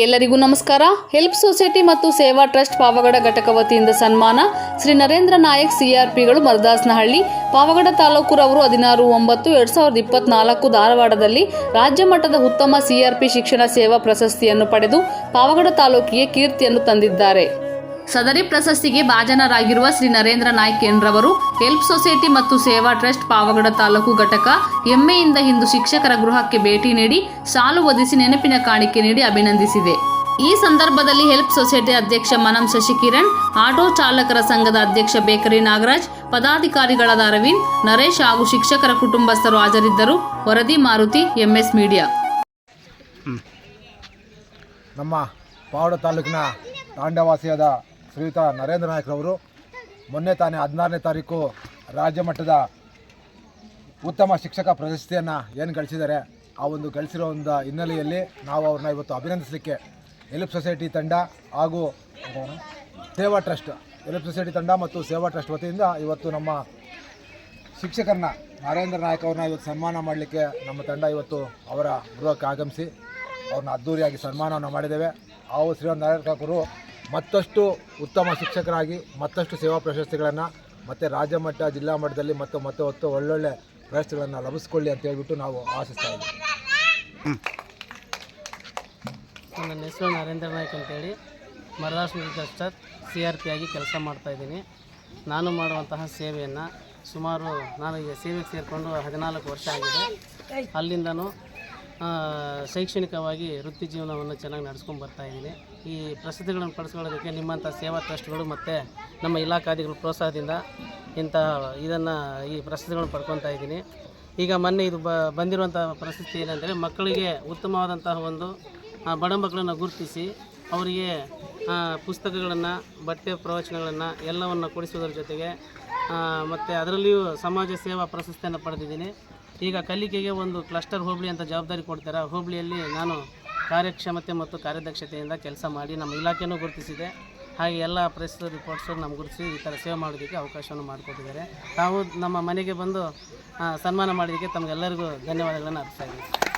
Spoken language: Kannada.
ಎಲ್ಲರಿಗೂ ನಮಸ್ಕಾರ. ಹೆಲ್ಪ್ ಸೊಸೈಟಿ ಮತ್ತು ಸೇವಾ ಟ್ರಸ್ಟ್ ಪಾವಗಡ ಘಟಕ ವತಿಯಿಂದ ಸನ್ಮಾನ. ಶ್ರೀ ನರೇಂದ್ರ ನಾಯಕ್ ಸಿಆರ್ಪಿಗಳು ಮರದಾಸನಹಳ್ಳಿ ಪಾವಗಡ ತಾಲೂಕು ರವರು ಹದಿನಾರು, ಒಂಬತ್ತು, ಎರಡ್ ಸಾವಿರದ ಇಪ್ಪತ್ನಾಲ್ಕು ಧಾರವಾಡದಲ್ಲಿ ರಾಜ್ಯ ಮಟ್ಟದ ಉತ್ತಮ ಸಿಆರ್ಪಿ ಶಿಕ್ಷಣ ಸೇವಾ ಪ್ರಶಸ್ತಿಯನ್ನು ಪಡೆದು ಪಾವಗಡ ತಾಲೂಕಿಗೆ ಕೀರ್ತಿಯನ್ನು ತಂದಿದ್ದಾರೆ. ಸದರಿ ಪ್ರಶಸ್ತಿಗೆ ಭಾಜನರಾಗಿರುವ ಶ್ರೀ ನರೇಂದ್ರ ನಾಯ್ಕ್ ಎನ್ರವರು ಹೆಲ್ಪ್ ಸೊಸೈಟಿ ಮತ್ತು ಸೇವಾ ಟ್ರಸ್ಟ್ ಪಾವಗಡ ತಾಲೂಕು ಘಟಕ ಹೆಮ್ಮೆಯಿಂದ ಇಂದು ಶಿಕ್ಷಕರ ಗೃಹಕ್ಕೆ ಭೇಟಿ ನೀಡಿ ಸಾಲು ಒದಿಸಿ ನೆನಪಿನ ಕಾಣಿಕೆ ನೀಡಿ ಅಭಿನಂದಿಸಿದೆ. ಈ ಸಂದರ್ಭದಲ್ಲಿ ಹೆಲ್ಪ್ ಸೊಸೈಟಿ ಅಧ್ಯಕ್ಷ ಮನಂ ಶಶಿಕಿರಣ್, ಆಟೋ ಚಾಲಕರ ಸಂಘದ ಅಧ್ಯಕ್ಷ ಬೇಕರಿ ನಾಗರಾಜ್, ಪದಾಧಿಕಾರಿಗಳಾದ ಅರವಿಂದ್, ನರೇಶ್ ಹಾಗೂ ಶಿಕ್ಷಕರ ಕುಟುಂಬಸ್ಥರು ಹಾಜರಿದ್ದರು. ವರದಿ ಮಾರುತಿ, ಎಂಎಸ್ ಮೀಡಿಯಾ. ನಮ್ಮ ಪಾವಡ ತಾಲೂಕಿನ ತಾಂಡವಾಸಿಯಾದ ಶ್ರೀಯುತ ನರೇಂದ್ರ ನಾಯಕ್ರವರು ಮೊನ್ನೆ ತಾನೇ ಹದಿನಾರನೇ ತಾರೀಕು ರಾಜ್ಯ ಮಟ್ಟದ ಉತ್ತಮ ಶಿಕ್ಷಕ ಪ್ರಶಸ್ತಿಯನ್ನು ಏನು ಗಳಿಸಿದ್ದಾರೆ, ಆ ಒಂದು ಗಳಿಸಿರೋ ಒಂದು ಹಿನ್ನೆಲೆಯಲ್ಲಿ ನಾವು ಅವ್ರನ್ನ ಇವತ್ತು ಅಭಿನಂದಿಸಲಿಕ್ಕೆ ಎಲಿಪ್ ಸೊಸೈಟಿ ತಂಡ ಹಾಗೂ ಸೇವಾ ಟ್ರಸ್ಟ್, ಎಲಿಪ್ ಸೊಸೈಟಿ ತಂಡ ಮತ್ತು ಸೇವಾ ಟ್ರಸ್ಟ್ ವತಿಯಿಂದ ಇವತ್ತು ನಮ್ಮ ಶಿಕ್ಷಕರನ್ನ ನರೇಂದ್ರ ನಾಯಕ್ ಅವ್ರನ್ನ ಇವತ್ತು ಸನ್ಮಾನ ಮಾಡಲಿಕ್ಕೆ ನಮ್ಮ ತಂಡ ಇವತ್ತು ಅವರ ಗೃಹಕ್ಕೆ ಆಗಮಿಸಿ ಅವ್ರನ್ನ ಅದ್ದೂರಿಯಾಗಿ ಸನ್ಮಾನವನ್ನು ಮಾಡಿದ್ದೇವೆ. ಹಾಗೂ ಶ್ರೀಮಂತ ನಾರಾಯಣ ಕಾಕರು ಮತ್ತಷ್ಟು ಉತ್ತಮ ಶಿಕ್ಷಕರಾಗಿ, ಮತ್ತಷ್ಟು ಸೇವಾ ಪ್ರಶಸ್ತಿಗಳನ್ನು ಮತ್ತು ರಾಜ್ಯ ಮಟ್ಟ, ಜಿಲ್ಲಾ ಮಟ್ಟದಲ್ಲಿ ಮತ್ತು ಮತ್ತೆ ಹೊತ್ತು ಒಳ್ಳೊಳ್ಳೆ ಪ್ರಶಸ್ತಿಗಳನ್ನು ಲಭಿಸ್ಕೊಳ್ಳಿ ಅಂತ ಹೇಳ್ಬಿಟ್ಟು ನಾವು ಆಶಿಸ್ತಾ ಇದ್ದೀವಿ. ನನ್ನ ಹೆಸರು ನರೇಂದ್ರ ನಾಯ್ಕ್ ಅಂತೇಳಿ. Maradas cluster C R P ಆಗಿ ಕೆಲಸ ಮಾಡ್ತಾಯಿದ್ದೀನಿ ನಾನು ಮಾಡುವಂತಹ ಸೇವೆಯನ್ನು ಸುಮಾರು, ನಾನು ಈಗ ಸೇವೆಗೆ ಸೇರಿಕೊಂಡು ಹದಿನಾಲ್ಕು ವರ್ಷ ಆಗಿದೆ. ಅಲ್ಲಿಂದನೂ ಶೈಕ್ಷಣಿಕವಾಗಿ ವೃತ್ತಿ ಜೀವನವನ್ನು ಚೆನ್ನಾಗಿ ನಡೆಸ್ಕೊಂಡು ಬರ್ತಾಯಿದ್ದೀನಿ ಈ ಪ್ರಸಿದ್ಧಿಗಳನ್ನು ಪಡಿಸ್ಕೊಳ್ಳೋದಕ್ಕೆ ನಿಮ್ಮಂಥ ಸೇವಾ ಟ್ರಸ್ಟ್ಗಳು ಮತ್ತು ನಮ್ಮ ಇಲಾಖಾದಿಗಳ ಪ್ರೋತ್ಸಾಹದಿಂದ ಇಂಥ ಇದನ್ನು ಈ ಪ್ರಶಸ್ತಿಗಳನ್ನು ಪಡ್ಕೊತಾ ಇದ್ದೀನಿ. ಈಗ ಮೊನ್ನೆ ಇದು ಬಂದಿರುವಂಥ ಪ್ರಶಸ್ತಿ ಏನಂದರೆ ಮಕ್ಕಳಿಗೆ ಉತ್ತಮವಾದಂತಹ ಒಂದು ಬಡ ಮಕ್ಕಳನ್ನು ಗುರುತಿಸಿ ಅವರಿಗೆ ಪುಸ್ತಕಗಳನ್ನು, ಬಟ್ಟೆ ಪ್ರವಚನಗಳನ್ನು ಎಲ್ಲವನ್ನು ಕೊಡಿಸುವುದರ ಜೊತೆಗೆ ಮತ್ತು ಅದರಲ್ಲಿಯೂ ಸಮಾಜ ಸೇವಾ ಪ್ರಶಸ್ತಿಯನ್ನು ಪಡೆದಿದ್ದೀನಿ. ಈಗ ಕಲಿಕೆಗೆ ಒಂದು ಕ್ಲಸ್ಟರ್ ಹೋಬಳಿ ಅಂತ ಜವಾಬ್ದಾರಿ ಕೊಡ್ತಾರೆ. ಆ ಹೋಬಳಿಯಲ್ಲಿ ನಾನು ಕಾರ್ಯಕ್ಷಮತೆ ಮತ್ತು ಕಾರ್ಯದಕ್ಷತೆಯಿಂದ ಕೆಲಸ ಮಾಡಿ ನಮ್ಮ ಇಲಾಖೆನೂ ಗುರುತಿಸಿದೆ. ಹಾಗೆ ಎಲ್ಲ ಪ್ರೆಸ್ ರಿಪೋರ್ಟ್ಸು ನಮ್ಮ ಗುರುತಿಸಿ ಈ ಥರ ಸೇವೆ ಮಾಡೋದಕ್ಕೆ ಅವಕಾಶವನ್ನು ಮಾಡಿಕೊಟ್ಟಿದ್ದಾರೆ. ತಾವು ನಮ್ಮ ಮನೆಗೆ ಬಂದು ಸನ್ಮಾನ ಮಾಡಿದಕ್ಕೆ ತಮಗೆಲ್ಲರಿಗೂ ಧನ್ಯವಾದಗಳನ್ನು ಅರ್ಪಿಸ್ತಾ ಇದ್ದೀನಿ.